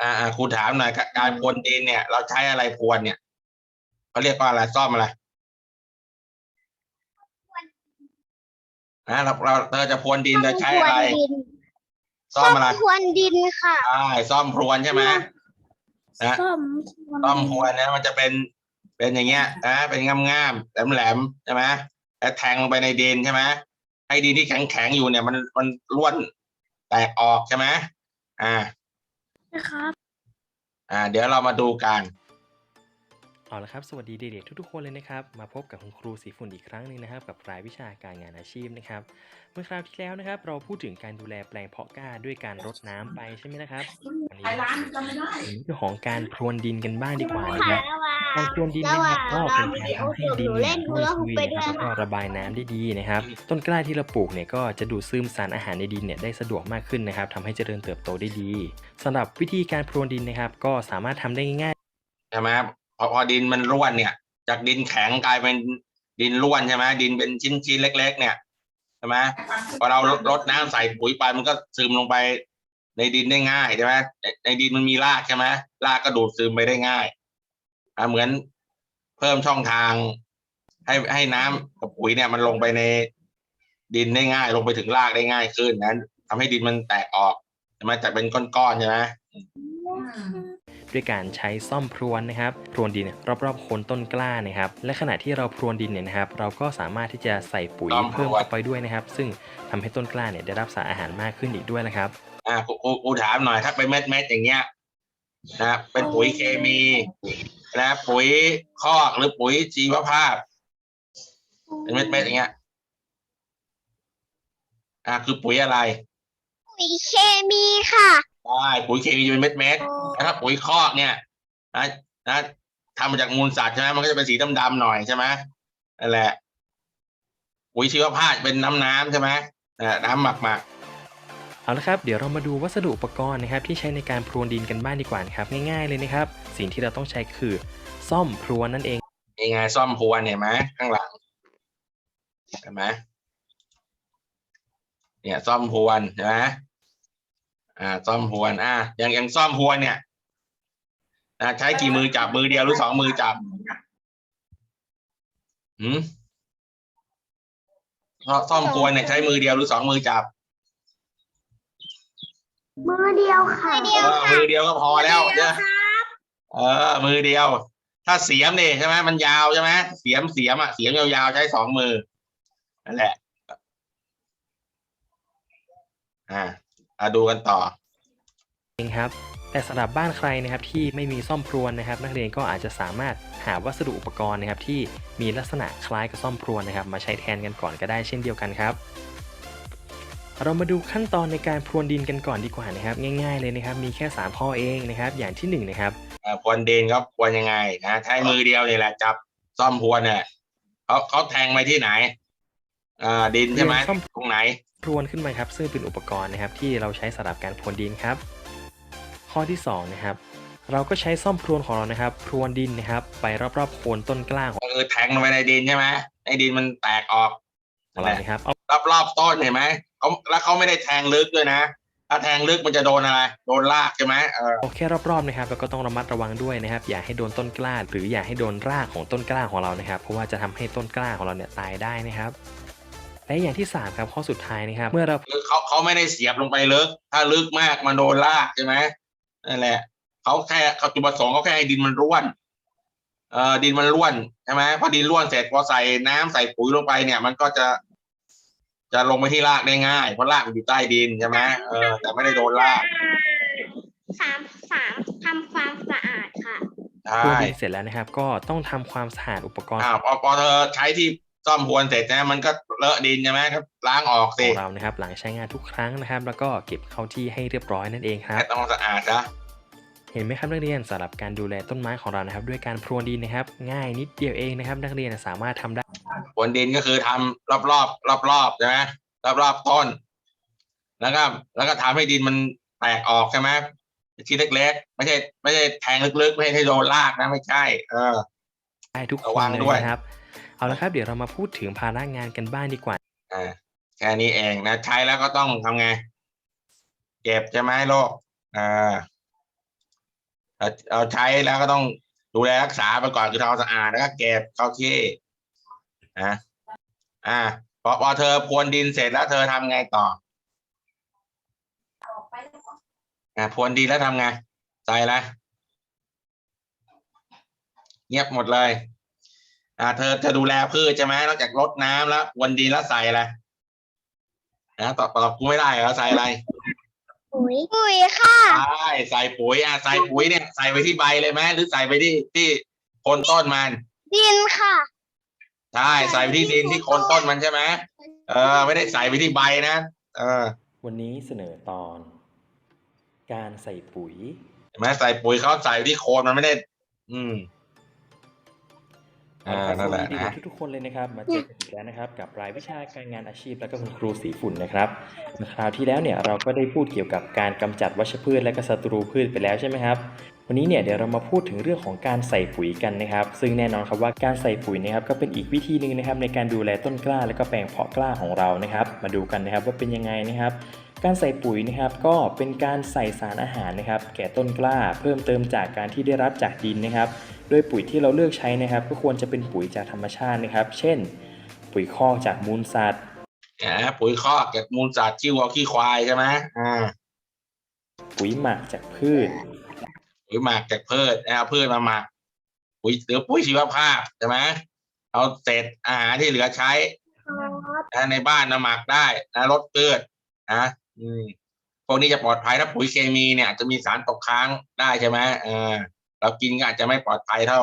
อ่าอ่าครูถามหน่อยกการพรวนดินเนี่ย เราใช้อะไรพรวนเนี่ยเขาเรียกว่าอะไรซ่อมอะไรนะเราเราเธอจะพรวนดินเธอใช้อะไรดินซ่อมอะไรพรวนดินค่ะใช่ซ่อมพรวนใช่ไหมนะซ่อมซ่อมพรวนนะมันจะเป็นเป็นอย่างเงี้ยนะเป็นง่ามๆแหลมๆใช่ไหมแล้วแทงลงไปในดินใช่ไหมให้ดินที่แข็งๆอยู่เนี่ย มันมันร่วนแตกออกใช่ไหมอ่า นะครับ อ่า เดี๋ยวเรามาดูกัน เอาละครับ สวัสดีเด็กๆทุกๆคนเลยนะครับ มาพบกับคุณครูสีฝุ่นอีกครั้งหนึงนะครับ กับรายวิชาการงานอาชีพนะครับ เมื่อคราวที่แล้วนะครับ เราพูดถึงการดูแลแปลงเพาะกล้าด้วยการรดน้ำไปใช่ไหมนะครับวันนี้ถึงเรื่องของการพรวนดินกันบ้างดีกว่านะครับการพรวนดินนะครับก็เป็นการทำให้ดินเนี่ยร่วนซุยนะครับแล้วก็ระบายน้ำได้ดีนะครับ ต้นกล้าที่เราปลูกเนี่ยก็จะดูดซึมสารอาหารในดินเนี่ยได้สะดวกมากขึ้นนะครับทำให้เจริญเติบโตได้ดีสำหรับวิธีการพรวนดินนะครับ ก็สามารถทำได้ง่ายใช่ไหม พอพอดินมันร่วนเนี่ย จากดินแข็งกลายเป็นดินร่วนใช่ไหมดินเป็นชิ้นชิ้นเล็ก ๆ เนี่ยใช่ไหมพอเรารดน้ำใส่ปุ๋ยไปมันก็ซึมลงไปในดินได้ง่ายใช่ไหมในดินมันมีรากใช่ไหมรากก็ดูดซึมไปได้ง่ายอ่าเหมือนเพิ่มช่องทาง ให้ให้น้ำกับปุ๋ยเนี่ย มันลงไปในดินได้ง่าย ลงไปถึงรากได้ง่ายขึ้นนั้นทำให้ดินมันแตกออกใช่ไหมจากเป็นก้อนๆใช่ไหม ด้วยการใช้ซ่อมพรวนนะครับ พรวนดินรอบๆโคนต้นกล้านะครับ และขณะที่เราพรวนดินเนี่ยนะครับ เราก็สามารถที่จะใส่ปุ๋ยซ่อมพรวน เพิ่มเข้าไปด้วยนะครับ ซึ่งทำให้ต้นกล้าเนี่ยได้รับสารอาหารมากขึ้นอีกด้วยนะครับ อ่าครูครูครูถามหน่อยถ้าเป็นเม็ดเม็ดๆอย่างเงี้ยนะเป็นปุ๋ยเคมีนะปุ๋ยคอกหรือปุ๋ยชีวภาพ เป็นเม็ดเม็ดๆอย่างเงี้ย อ่าคือปุ๋ยอะไร ปุ๋ยเคมีค่ะ ได้ปุ๋ยเคมีจะเป็นเม็ดเม็ดๆแล้วถ้าปุ๋ยคอกเนี่ยนะนะทำมาจากมูลสัตว์ใช่ไหมมันก็จะเป็นสีดำๆหน่อยใช่ไหมนั่นแหละ ปุ๋ยชีวภาพเป็นน้ำน้ำๆใช่ไหมอ่าน้ำหมักหมักเอาละครับ เดี๋ยวเรามาดูวัสดุอุปกรณ์นะครับที่ใช้ในการพรวนดินกันบ้างดีกว่านะครับง่ายๆเลยนะครับ สิ่งที่เราต้องใช้คือซ่อมพรวนนั่นเองยังไงซ่อมพรวนเนี่ยไหมข้างหลังเห็นไหมเนี่ยซ่อมพรวนใช่ไหม อ่าซ่อมพรวน อ่าอย่างอย่างซ่อมพรวนเนี่ยอ่าใช้กี่มือจับมือเดียวหรือสองมือจับหืมซ่อซ่อมพรวนเนี่ยใช้มือเดียวหรือสองมือจับ มือเดียวค่ะมือเดียวเออมือเดียวก็พอแล้วเนี่ยเออ มือเดียว ถ้าเสียมเนี่ยใช่ไหมมันยาวใช่ไหมเสียมเสียมอะเสียมยาวๆใช้สองมือนั่นแหละ อ่า อ่าดูกันต่อเองครับ แต่สำหรับบ้านใครนะครับที่ไม่มีซ่อมพรวนนะครับ นักเรียนก็อาจจะสามารถหาวัสดุอุปกรณ์นะครับ ที่มีลักษณะคล้ายกับซ่อมพรวนนะครับ มาใช้แทนกันก่อนก็ได้เช่นเดียวกันครับ เรามาดูขั้นตอนในการพรวนดินกันก่อนดีกว่านะครับ ง่ายๆเลยนะครับ มีแค่ 3 ข้อเองนะครับ อย่างที่หนึ่งนะครับอ่าพรวนดินเขาพรวนยังไงนะใช้มือเดียวนี่แหละจับซ่อมพรวนเนี่ยเขาเขาแทงไปที่ไหน อ่าดินใช่ไหมซ่อมตรงไหนพรวนขึ้นมาครับ ซึ่งเป็นอุปกรณ์นะครับ ที่เราใช้สำหรับการพรวนดินครับ ข้อที่สองนะครับเราก็ใช้ซ่อมพรวนของเรานะครับ พรวนดินนะครับ ไปรอบๆโคนต้นกล้าของก็คือแทงลงไปในดินใช่ไหมในดินมันแตกออกเรานะครับเอารอบรอบๆต้นเห็นไหมเขาแล้วเขาไม่ได้แทงลึกด้วยนะ ถ้าแทงลึกมันจะโดนอะไร โดนรากใช่ไหมเออเอาแค่รอบๆนะครับแล้วก็ต้องระมัดระวังด้วยนะครับ อย่าให้โดนต้นกล้า หรืออย่าให้โดนรากของต้นกล้าของเรานะครับ เพราะว่าจะทำให้ต้นกล้าของเราเนี่ยตายได้นะครับ และอย่างที่สามครับข้อสุดท้ายนะครับ เมื่อเราคือเขาเขาไม่ได้เสียบลงไปลึก ถ้าลึกมากมันโดนรากใช่ไหมนั่นแหละเขาแค่เขาจุดประสงค์เขาแค่ให้ดินมันร่วนเออดินมันร่วนใช่ไหมพอดินร่วนเสร็จพอใส่น้ำใส่ปุ๋ยลงไปเนี่ย มันก็จะ จะลงไปที่รากได้ง่ายเพราะรากมันอยู่ใต้ดินใช่ไหมเออแต่ไม่ได้โดนรากสามสามทำความสะอาดค่ะ ใช่พรวนดินเสร็จแล้วนะครับ ก็ต้องทำความสะอาดอุปกรณ์อ่าพอพอเธอใช้ที่ ซ่อมพรวนเสร็จนะมันก็เลอะดินใช่ไหมครับล้างออกขสิองเรานะครับ หลังใช้งานทุกครั้งนะครับ แล้วก็เก็บเข้าที่ให้เรียบร้อยนั่นเองครับต้องสะอาดนะเห็นไหมครับนักเรียนสำหรับการดูแลต้นไม้ของเรานะครับ ด้วยการพรวนดินนะครับ ง่ายนิดเดียวเองนะครับ นักเรียนสามารถทำได้พรวนดินก็คือทำรอบรอบรอบรอบๆใช่ไหมรอบรอบๆต้น แล้วก็แล้วก็ทำให้ดินมันแตกออกใช่ไหมชิ้นเล็กๆไม่ใช่ไม่ใช่แทงลึกๆ ไม่ให้โดนรากนะไม่ใช่ เออได้ทุกคระวันงเลยด้วยนะครับ เอาละครับ เดี๋ยวเรามาพูดถึงภาระงานกันบ้างดีกว่า อ่าแค่นี้เองนะใช้แล้วก็ต้องทำไง เก็บใช่ไหมโลกอ่าเราเราใช้แล้วก็ต้องดูแลรักษาไปก่อนคือทำความสะอาดแล้วก็เก็บเข้าที่นะอ่าพอพอเธอพรวนดินเสร็จแล้วเธอทำไงต่ออ่าพรวนดินแล้วทำไงใส่อะไรเงียบหมดเลย อ่าเธอจะดูแลพืชใช่ไหมนอกจากรดน้ำแล้วพรวนดินแล้วใส่อะไรนะตอบตอบกูไม่ได้เหรอใส่อะไรปุ๋ยปุ๋ยค่ะใช่ใส่ปุ๋ยอะใส่ปุ๋ยเนี่ยใส่ไปที่ใบเลยไหมหรือใส่ไปที่ที่โคนต้นมัน ดินค่ะใช่ใส่ไปที่ดินที่โคนต้นมันใช่ไหมเออ ไม่ได้ใส่ไปที่ใบนะเออ วันนี้เสนอตอน การใส่ปุ๋ยเห็นไหมใส่ปุ๋ยเขาใส่ไปที่โคนมันไม่ได้ อืม อ่าครับนั่นแหละสวัสดีนะเด็กๆทุกๆคนเลยนะครับ มาเจอกันอีกแล้วนะครับ กับรายวิชาการงานอาชีพและก็คุณครูสีฝุ่นนะครับคราวที่แล้วเนี่ยเราก็ได้พูดเกี่ยวกับการกำจัดวัชพืชและก็ศัตรูพืชไปแล้วใช่ไหมครับ วันนี้เนี่ยเดี๋ยวเรามาพูดถึงเรื่องของการใส่ปุ๋ยกันนะครับ ซึ่งแน่นอนครับว่าการใส่ปุ๋ยนะครับก็เป็นอีกวิธีหนึ่งนะครับในการดูแลต้นกล้าและก็แปลงเพาะกล้าของเรานะครับ มาดูกันนะครับว่าเป็นยังไงนะครับการใส่ปุ๋ยนะครับก็เป็นการใส่สารอาหารนะครับ แก่ต้นกล้า เพิ่มเติมจากการที่ได้รับจากดินนะครับ โดยปุ๋ยที่เราเลือกใช้นะครับ ก็ควรจะเป็นปุ๋ยจากธรรมชาตินะครับ เช่น ปุ๋ยคอกจากมูลสัตว์นะปุ๋ยคอกจากมูลสัตว์ขี้วัวขี้ควายใช่ไหมอ่าปุ๋ยหมักจากพืช ปุ๋ยหมักจากพืชเอาพืชมาหมักปุ๋ยหรือปุ๋ยชีวภาพใช่ไหมเอาเศษอาหารที่เหลือใช้นะในบ้านมาหมักได้นะลดพืชนะอืมพวกนี้จะปลอดภัยถ้าปุ๋ยเคมีเนี่ย จะมีสารตกค้างได้ใช่ไหมเออ เรากินก็อาจจะไม่ปลอดภัยเท่า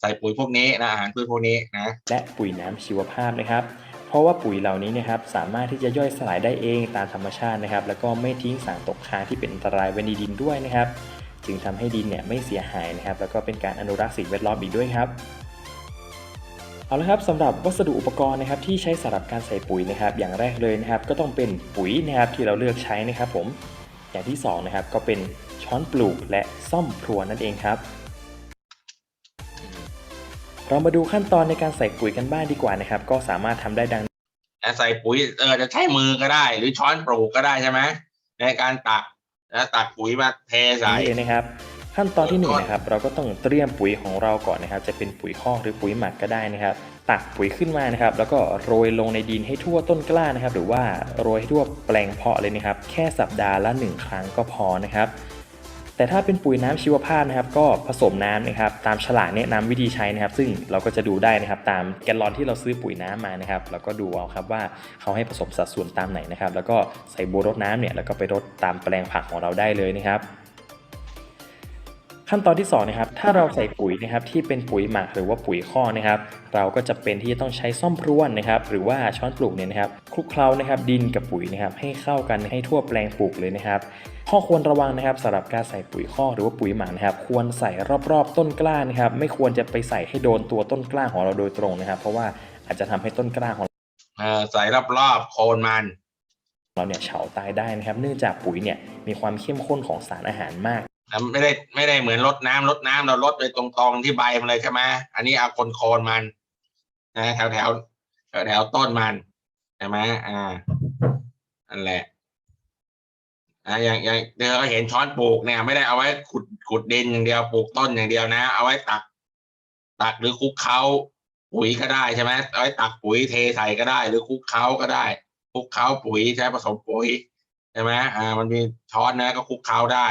ใส่ปุ๋ยพวกนี้นะอาหารพืชพวกนี้นะและปุ๋ยน้ำชีวภาพนะครับ เพราะว่าปุ๋ยเหล่านี้นะครับสามารถที่จะย่อยสลายได้เองตามธรรมชาตินะครับ แล้วก็ไม่ทิ้งสารตกค้างที่เป็นอันตรายไว้ในดินด้วยนะครับ จึงทำให้ดินเนี่ยไม่เสียหายนะครับ แล้วก็เป็นการอนุรักษ์สิ่งแวดล้อมอีกด้วยครับเอาละครับสำหรับวัสดุอุปกรณ์นะครับที่ใช้สำหรับการใส่ปุ๋ยนะครับ อย่างแรกเลยนะครับ ก็ต้องเป็นปุ๋ยนะครับที่เราเลือกใช้นะครับผมอย่างที่สองนะครับก็เป็น ช้อนปลูกและซ่อมพรวนนั่นเองครับ เรามาดูขั้นตอนในการใส่ปุ๋ยกันบ้างดีกว่านะครับ ก็สามารถทำได้ดังนะใส่ปุ๋ยเออจะใช้มือก็ได้ หรือช้อนปลูกก็ได้ใช่ไหมในการตักนะตักปุ๋ยมาเทใส่นี้เลยนะครับ ขั้นตอนที่หนึ่งนะครับ เราก็ต้องเตรียมปุ๋ยของเราก่อนนะครับ จะเป็นปุ๋ยคอกหรือปุ๋ยหมักก็ได้นะครับ ตักปุ๋ยขึ้นมานะครับ แล้วก็โรยลงในดินให้ทั่วต้นกล้านะครับ หรือว่าโรยให้ทั่วแปลงเพาะเลยนะครับ แค่สัปดาห์ละหนึ่งครั้งก็พอนะครับ แต่ถ้าเป็นปุ๋ยน้ำชีวภาพนะครับ ก็ผสมน้ำนะครับตามฉลากแนะนำวิธีใช้นะครับ ซึ่งเราก็จะดูได้นะครับตามแกลลอนที่เราซื้อปุ๋ยน้ำมานะครับแล้วก็ดูเอาครับว่าเขาให้ผสมสัดส่วนตามไหนนะครับ แล้วก็ใส่โบวรดน้ำเนี่ยแล้วก็ไปรดตามแปลงผักของเราได้เลยนะครับขั้นตอนที่2นะครับ ถ้าเราใส่ปุ๋ยนะครับที่เป็นปุ๋ยหมักหรือว่าปุ๋ยข้อนะครับ เราก็จะเป็นที่จะต้องใช้ซ่อมพรวนนะครับ หรือว่าช้อนปลูกเนี่ยนะครับคลุกเคล้านะครับ ดินกับปุ๋ยนะครับ ให้เข้ากันให้ทั่วแปลงปลูกเลยนะครับ ข้อควรระวังนะครับสำหรับการใส่ปุ๋ยข้อกหรือว่าปุ๋ยหมักนะครับ ควรใส่รอบๆต้นกล้านะครับ ไม่ควรจะไปใส่ให้โดนตัวต้นกล้าของเราโดยตรงนะครับ เพราะว่าอาจจะทำให้ต้นกล้าของเออใส่รอบๆโคนมัน เราเนี่ยเฉาตายได้นะครับ เนื่องจากปุ๋ยเนี่ยมีความเข้มข้นของสารอาหารมากนะไม่ได้ไม่ได้เหมือนรดน้ำรดน้ำเรารดไปตรงๆที่ใบมันเลยใช่ไหมอันนี้เอาโคนโคนๆมันนะแถวแถวแถวแถวต้นมันใช่ไหมอ่านั่นแหละ อ่าอย่างอย่างเดี๋ยวเราเห็นช้อนปลูกเนี่ย ไม่ได้เอาไว้ขุดขุดดินอย่างเดียวปลูกต้นอย่างเดียวนะ เอาไว้ตัก ตักหรือคลุกเคล้าปุ๋ยก็ได้ใช่ไหมเอาไว้ตักปุ๋ยเทใส่ก็ได้ หรือคลุกเคล้าก็ได้คลุกเคล้าปุ๋ยใช้ผสมปุ๋ยใช่ไหมอ่า มันมีช้อนนะก็คลุกเคล้าได้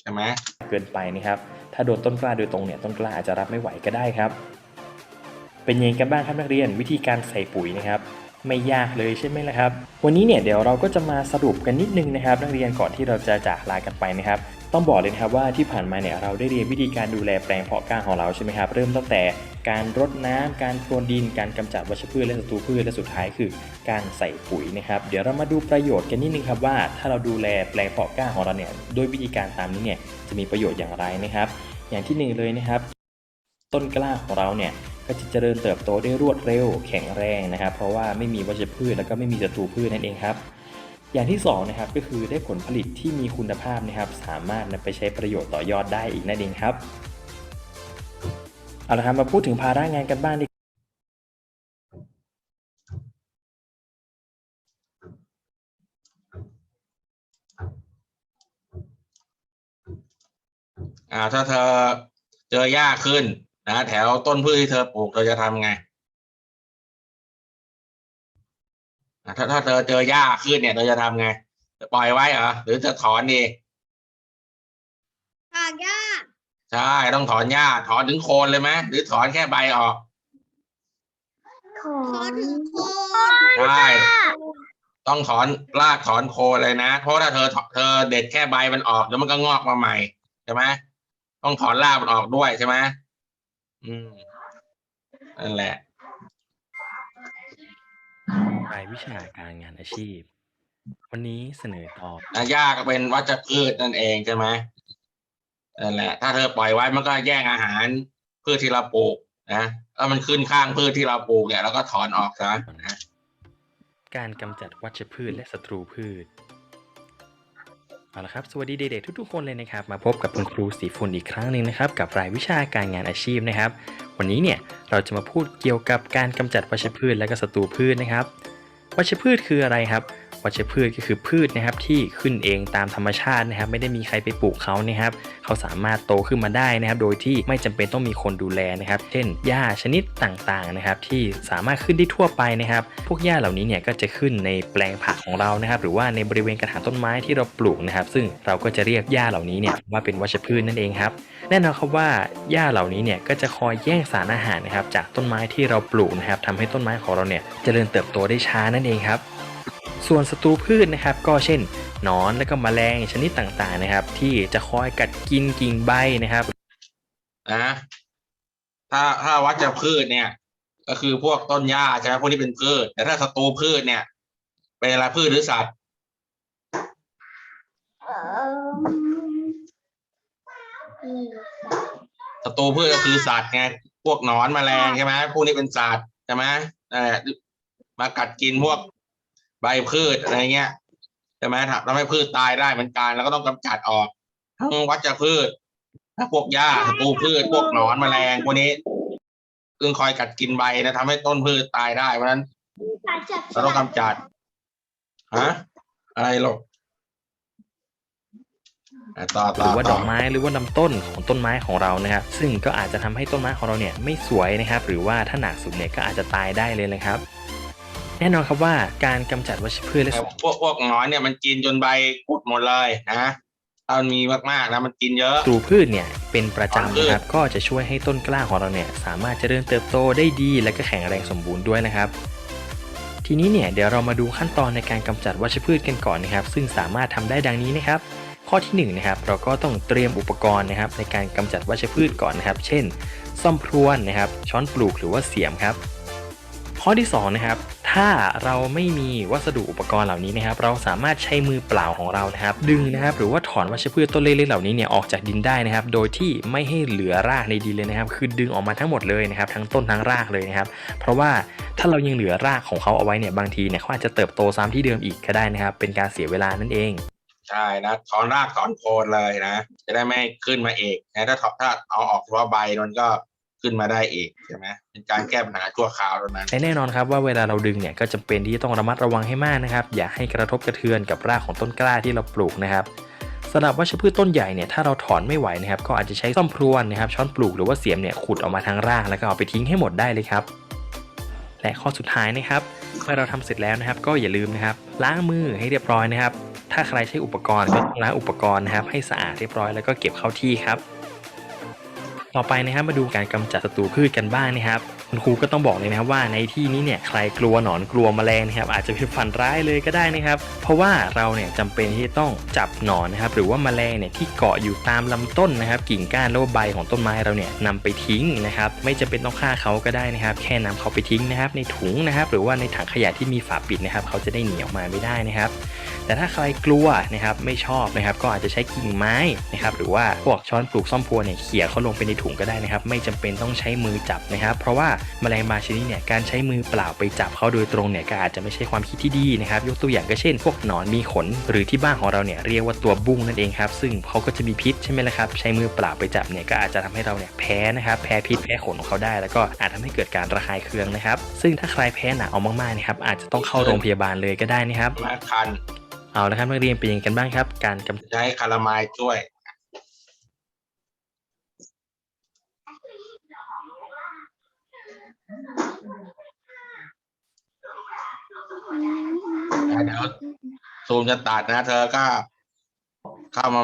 ใช่ไหมเกินไปนะครับ ถ้าโดนต้นกล้าโดยตรงเนี่ยต้นกล้าอาจจะรับไม่ไหวก็ได้ครับ เป็นยังไงกันบ้างครับนักเรียนวิธีการใส่ปุ๋ยนะครับ ไม่ยากเลยใช่ไหมล่ะครับ วันนี้เนี่ยเดี๋ยวเราก็จะมาสรุปกันนิดนึงนะครับ นักเรียนก่อนที่เราจะจากลากันไปนะครับ ต้องบอกเลยครับว่าที่ผ่านมาเนี่ยเราได้เรียนวิธีการดูแลแปลงเพาะกล้าของเราใช่ไหมครับ เริ่มตั้งแต่การรดน้ำการพรวนดิน การกำจัดวัชพืชและศัตรูพืชและสุดท้ายคือ การใส่ปุ๋ยนะครับ เดี๋ยวเรามาดูประโยชน์กันนิดนึงครับว่า ถ้าเราดูแลแปลงเพาะกล้าของเราเนี่ยด้วยวิธีการตามนี้เนี่ยจะมีประโยชน์อย่างไรนะครับ อย่างที่หนึ่งเลยนะครับ ต้นกล้าของเราเนี่ย ก็จะเจริญเติบโตได้รวดเร็วแข็งแรงนะครับ เพราะว่าไม่มีวัชพืชแล้วก็ไม่มีศัตรูพืชนั่นเองครับ อย่างที่สองนะครับก็คือได้ผลผลิตที่มีคุณภาพนะครับ สามารถนำไปใช้ประโยชน์ต่อยอดได้อีกนั่นเองครับเอาละครับมาพูดถึงภาระงานกันบ้างดีอ่าถ้าเธอเจอหญ้าขึ้น นะแถวต้นพืชที่เธอปลูกเธอจะทำไงอ่าถ้าถ้าเธอเจอหญ้าขึ้นเนี่ยเธอจะทำไงจะปล่อยไว้เหรอหรือจะถอนดีถอนหญ้าใช่ต้องถอนหญ้าถอนถึงโคนเลยไหมหรือถอนแค่ใบออกถอนถึงโคนใช่ต้องถอนรากถอนโคนเลยนะ เพราะถ้าเธอเธอเด็ดแค่ใบมันออกแล้วมันก็งอกมาใหม่ใช่ไหมต้องถอนรากมันออกด้วยใช่ไหม อืม นั่นแหละ รายวิชาการงานอาชีพ วันนี้เสนอตอบนะหญ้าก็เป็นวัชพืชนั่นเองใช่ไหมนั่นแหละ ถ้าเธอปล่อยไว้มันก็แย่งอาหารพืชที่เราปลูกนะแล้วมันขึ้นข้างพืชที่เราปลูกเนี่ยเราก็ถอนออกซะนะ การกำจัดวัชพืชและศัตรูพืช เอาละครับสวัสดีเด็กๆทุกๆคนเลยนะครับมาพบกับคุณครูสีฝุ่นอีกครั้งหนึ่งนะครับกับรายวิชาการงานอาชีพนะครับ วันนี้เนี่ยเราจะมาพูดเกี่ยวกับการกำจัดวัชพืชและก็ศัตรูพืชนะครับวัชพืชคืออะไรครับ วัชพืชก็คือพืชนะครับที่ขึ้นเองตามธรรมชาตินะครับ ไม่ได้มีใครไปปลูกเขานะครับเขาสามารถโตขึ้นมาได้นะครับ โดยที่ไม่จำเป็นต้องมีคนดูแลนะครับ เช่นหญ้าชนิดต่างๆนะครับ ที่สามารถขึ้นได้ทั่วไปนะครับ พวกหญ้าเหล่านี้เนี่ยก็จะขึ้นในแปลงผักของเรานะครับ หรือว่าในบริเวณกระถางต้นไม้ที่เราปลูกนะครับ ซึ่งเราก็จะเรียกหญ้าเหล่านี้เนี่ยว่าเป็นวัชพืชนั่นเองครับแน่นอนครับว่าหญ้าเหล่านี้เนี่ยก็จะคอยแย่งสารอาหารนะครับ จากต้นไม้ที่เราปลูกนะครับทำให้ต้นไม้ของเราเนี่ยเจริญเติบโตได้ช้านั่นเองครับ ส่วนศัตรูพืชนะครับก็เช่นหนอนและก็แมลงชนิดต่างๆนะครับ ที่จะคอยกัดกินกิ่งใบนะครับนะถ้าถ้าวัชพืชเนี่ย ก็คือพวกต้นหญ้าใช่ไหมพวกนี้เป็นพืช แต่ถ้าศัตรูพืชเนี่ย เป็นอะไรพืชหรือสัตว์เออศัตรูพืชก็คือสัตว์ไงพวกหนอนแมลงใช่ไหมพวกนี้เป็นสัตว์ใช่ไหมนั่นแหละมากัดกินพวก ใบพืชอะไรเงี้ยใช่ไหมทำให้พืชตายได้เหมือนกันแล้วก็ต้องกำจัดออกทั้งวัชพืชทั้งพวกหญ้าศัตรูพืชพวกหนอนแมลงพวกนี้ซึ่งคอยกัดกินใบนะทำให้ต้นพืชตายได้เพราะฉะนั้นเราต้องกำจัดฮะอะไรหรอกอะต่อหต่อรือว่าดต่อกไม้หรือว่าลำต้นของต้นไม้ของเรานะครับ ซึ่งก็อาจจะทำให้ต้นไม้ของเราเนี่ยไม่สวยนะครับ หรือว่าถ้าหนักสุดเนี่ยก็อาจจะตายได้เลยนะครับ แน่นอนครับว่าการกำจัดวัชพืชและแต่พวกพวกหนอนเนี่ยมันกินจนใบกุดหมดเลยนะถ้ามันมีมากๆนะมันกินเยอะศัตรูพืชเนี่ยเป็นประจำนะครับก็จะช่วยให้ต้นกล้าของเราเนี่ยสามารถเจริญเติบโตได้ดีและก็แข็งแรงสมบูรณ์ด้วยนะครับ ทีนี้เนี่ยเดี๋ยวเรามาดูขั้นตอนในการกำจัดวัชพืชกันก่อนนะครับ ซึ่งสามารถทำได้ดังนี้นะครับ ข้อที่หนึ่งนะครับเราก็ต้องเตรียมอุปกรณ์นะครับ ในการกำจัดวัชพืชก่อนนะครับ เช่น ซ่อมพรวนนะครับ ช้อนปลูกหรือว่าเสียมครับ ข้อที่สองนะครับ ถ้าเราไม่มีวัสดุอุปกรณ์เหล่านี้นะครับ เราสามารถใช้มือเปล่าของเรานะครับ ดึงนะครับ หรือว่าถอนวัชพืชต้นเล็กๆเหล่านี้เนี่ยออกจากดินได้นะครับ โดยที่ไม่ให้เหลือรากในดินเลยนะครับ คือดึงออกมาทั้งหมดเลยนะครับ ทั้งต้นทั้งรากเลยนะครับ เพราะว่าถ้าเรายังเหลือรากของเขาเอาไว้เนี่ยบางทีเนี่ยเขาอาจจะเติบโตซ้ำที่เดิมอีกก็ได้นะครับ เป็นการเสียเวลานั่นเองใช่นะถอนรากถอนโคนเลยนะ จะได้ไม่ขึ้นมาเองนะถ้าถ้าเอาออกเฉพาะใบมันก็ ขึ้นมาได้เอีกใช่ไหมเป็นการแก้ปัญหาชั่วคราวเท่านั้นและแน่นอนครับว่าเวลาเราดึงเนี่ยก็จำเป็นที่ต้องระมัดระวังให้มากนะครับ อย่าให้กระทบกระเทือนกับรากของต้นกล้าที่เราปลูกนะครับสำหรับวัชพืชต้นใหญ่เนี่ยถ้าเราถอนไม่ไหวนะครับก็อาจจะใช้ซ่อมพรวนนะครับช้อนปลูกหรือว่าเสียมเนี่ยขุดออกมาทางรากแล้วก็เอาไปทิ้งให้หมดได้เลยครับ และข้อสุดท้ายนะครับเมื่อเราทำเสร็จแล้วนะครับ ก็อย่าลืมนะครับ ล้างมือให้เรียบร้อยนะครับ ถ้าใครใช้อุปกรณ์ก็ล้างอุปกรณ์นะครับ ให้สะอาดเรียบร้อยแล้วก็เก็บเข้าที่ครับ ต่อไปนะครับมาดูการกำจัดศัตรูพืชกันบ้างนะครับ คุณครูก็ต้องบอกเลยนะครับว่าในที่นี้เนี่ยใครกลัวหนอนกลัวแมลงนะครับอาจจะเป็นฝันร้ายเลยก็ได้นะครับ เพราะว่าเราเนี่ยจำเป็นที่จะต้องจับหนอนนะครับหรือว่าแมลงเนี่ยที่เกาะอยู่ตามลำต้นนะครับ กิ่งก้านหรือว่าใบของต้นไม้เราเนี่ยนำไปทิ้งนะครับไม่จำเป็นต้องฆ่าเขาก็ได้นะครับ แค่นำเขาไปทิ้งนะครับ ในถุงนะครับ หรือว่าในถังขยะที่มีฝาปิดนะครับ เขาจะได้หนีออกมาไม่ได้นะครับ แต่ถ้าใครกลัวนะครับไม่ชอบนะครับ ก็อาจจะใช้กิ่งไม้นะครับหรือว่าพวกช้อนปลูกซ่อมพรวเนี่ยเขี่ยเขาลงไปในถุงก็ได้นะครับ ไม่จำเป็นต้องใช้มือจับนะครับ เพราะว่าแมลงบางชนิดเนี่ยการใช้มือเปล่าไปจับเขาโดยตรงเนี่ยก็อาจจะไม่ใช่ความคิดที่ดีนะครับยกตัวอย่างก็เช่น พวกหนอนมีขน หรือที่บ้านของเราเนี่ยเรียกว่าตัวบุ้งนั่นเองครับซึ่งเขาก็จะมีพิษใช่ไหมล่ะครับใช้มือเปล่าไปจับเนี่ยก็อาจจะทำให้เราเนี่ยแพ้นะครับแพ้พิษแพ้ขนของเขาได้ แล้วก็อาจทำให้เกิดการระคายเคืองนะครับ ซึ่งถ้าใครแพ้หนักเอามากๆนะครับอาจจะต้องเข้าโรงพยาบาลเลยก็ได้นะครับมาคันเอาละครับนักเรียนเป็นยังไงกันบ้างครับ การกำใช้คารามายช่วย เดี๋ยวซูมจะตัดนะ เธอก็เข้ามา